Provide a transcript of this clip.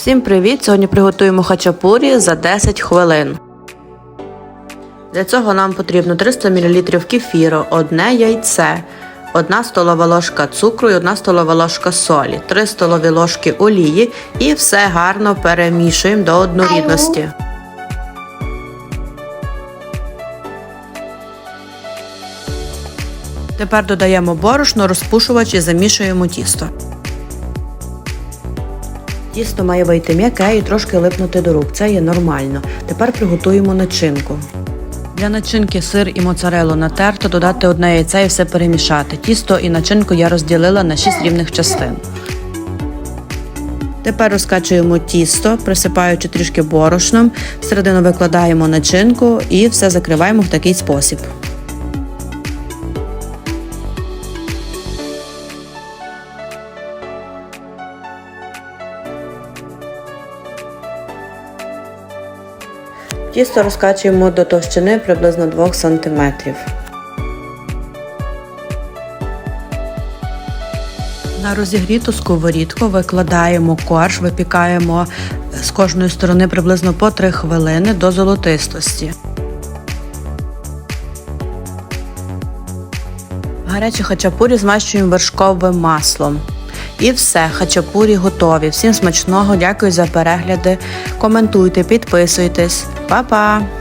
Всім привіт! Сьогодні приготуємо хачапурі за 10 хвилин. Для цього нам потрібно 300 мл кефіру, одне яйце, 1 столова ложка цукру і 1 столова ложка солі, 3 столові ложки олії і все гарно перемішуємо до однорідності. Тепер додаємо борошно, розпушувач і замішуємо тісто. Тісто має вийти м'яке і трошки липнути до рук. Це є нормально. Тепер приготуємо начинку. Для начинки сир і моцарелу натерто, додати одне яйце і все перемішати. Тісто і начинку я розділила на 6 рівних частин. Тепер розкачуємо тісто, присипаючи трішки борошном, всередину викладаємо начинку і все закриваємо в такий спосіб. Тісто розкачуємо до товщини приблизно 2 см. На розігріту сковорідку викладаємо корж, випікаємо з кожної сторони приблизно по 3 хвилини до золотистості. Гарячі хачапурі змащуємо вершковим маслом. І все, хачапурі готові. Всім смачного, дякую за перегляди. Коментуйте, підписуйтесь. Па-па!